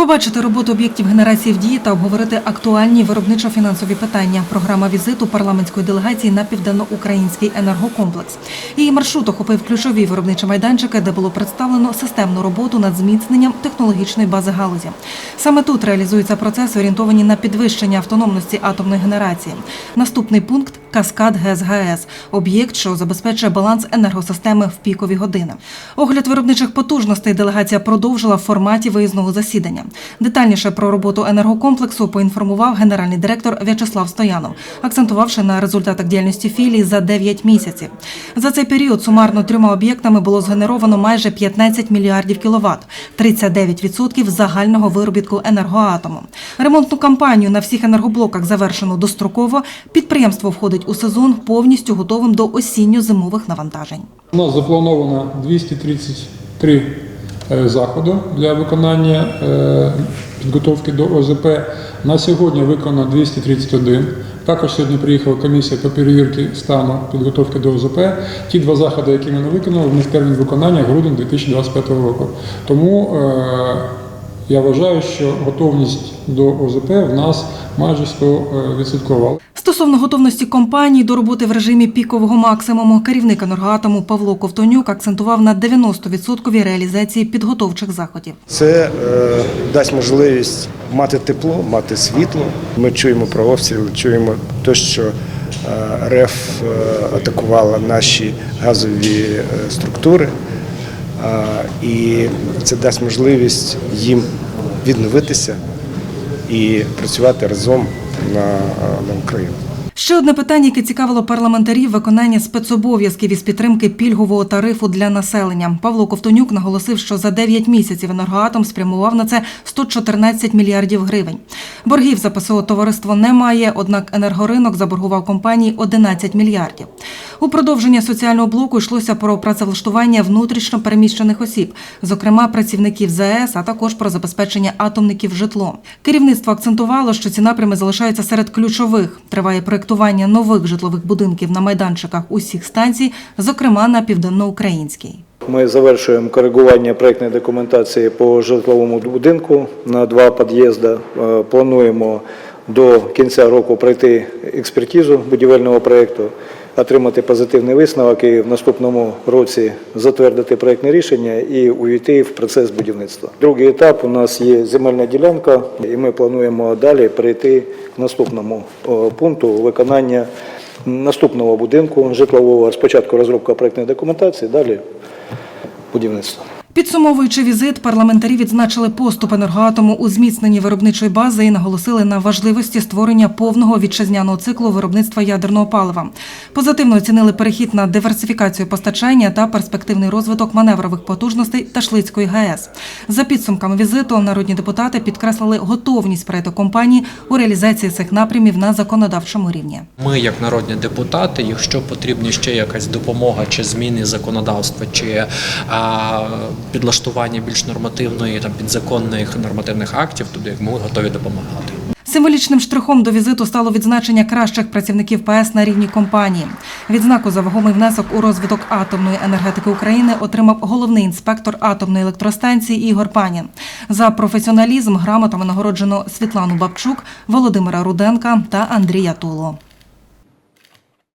Побачити роботу об'єктів генерації в дії та обговорити актуальні виробничо-фінансові питання. Програма візиту парламентської делегації на південноукраїнський енергокомплекс. Її маршрут охопив ключові виробничі майданчики, де було представлено системну роботу над зміцненням технологічної бази галузі. Саме тут реалізуються процеси, орієнтовані на підвищення автономності атомної генерації. Наступний пункт каскад ГЕС ГАЕС – об'єкт, що забезпечує баланс енергосистеми в пікові години. Огляд виробничих потужностей делегація продовжила в форматі виїзного засідання. Детальніше про роботу енергокомплексу поінформував генеральний директор В'ячеслав Стоянов, акцентувавши на результатах діяльності філії за 9 місяців. За цей період сумарно трьома об'єктами було згенеровано майже 15 мільярдів кіловат, 39% загального виробітку енергоатому. Ремонтну кампанію на всіх енергоблоках завершено достроково. Підприємство входить у сезон повністю готовим до осінньо-зимових навантажень. У нас заплановано 233 е, заходи для виконання е, підготовки до ОЗП. На сьогодні виконано 231. Також сьогодні приїхала комісія по перевірці стану підготовки до ОЗП. Ті два заходи, які ми не виконали, в них термін виконання грудень 2025 року. Тому е, я вважаю, що готовність до ОЗП в нас майже 100%. Стосовно готовності компанії до роботи в режимі пікового максимуму, керівник енергоатому Павло Ковтонюк акцентував на 90% реалізації підготовчих заходів. Це е, дасть можливість мати тепло, мати світло. Ми чуємо про обстріли, чуємо те, що е, РФ е, атакувала наші газові е, структури, Е, і це дасть можливість їм відновитися і працювати разом на, на Україну. Ще одне питання, яке цікавило парламентарів – виконання спецобов'язків із підтримки пільгового тарифу для населення. Павло Ковтонюк наголосив, що за 9 місяців енергоатом спрямував на це 114 мільярдів гривень. Боргів за ПСО товариство немає, однак енергоринок заборгував компанії 11 мільярдів. У продовження соціального блоку йшлося про працевлаштування внутрішньо переміщених осіб, зокрема працівників ЗАЕС, а також про забезпечення атомників житлом. Керівництво акцентувало, що ці напрями залишаються серед ключових. Триває проєктування нових житлових будинків на майданчиках усіх станцій, зокрема на південноукраїнській. Ми завершуємо коригування проєктної документації по житловому будинку на два під'їзди. Е, Плануємо до кінця року пройти експертизу будівельного проєкту, отримати позитивний висновок і в наступному році затвердити проєктне рішення і увійти в процес будівництва. Другий етап у нас є земельна ділянка, і ми плануємо далі перейти к наступному пункту виконання наступного будинку житлового. Спочатку розробка проєктної документації, далі будівництво. Підсумовуючи візит, парламентарі відзначили поступ енергоатому у зміцненні виробничої бази і наголосили на важливості створення повного вітчизняного циклу виробництва ядерного палива. Позитивно оцінили перехід на диверсифікацію постачання та перспективний розвиток маневрових потужностей Ташлицької ГАЕС. За підсумками візиту народні депутати підкреслили готовність проєкту компанії у реалізації цих напрямів на законодавчому рівні. Ми, як народні депутати, якщо потрібна ще якась допомога чи зміни законодавства, чи підлаштування більш нормативної там підзаконних нормативних актів, тоді ми готові допомагати. Символічним штрихом до візиту стало відзначення кращих працівників ПС на рівні компанії. Відзнаку за вагомий внесок у розвиток атомної енергетики України отримав головний інспектор атомної електростанції Ігор Панін. За професіоналізм грамотами нагороджено Світлану Бабчук, Володимира Руденка та Андрія Туло.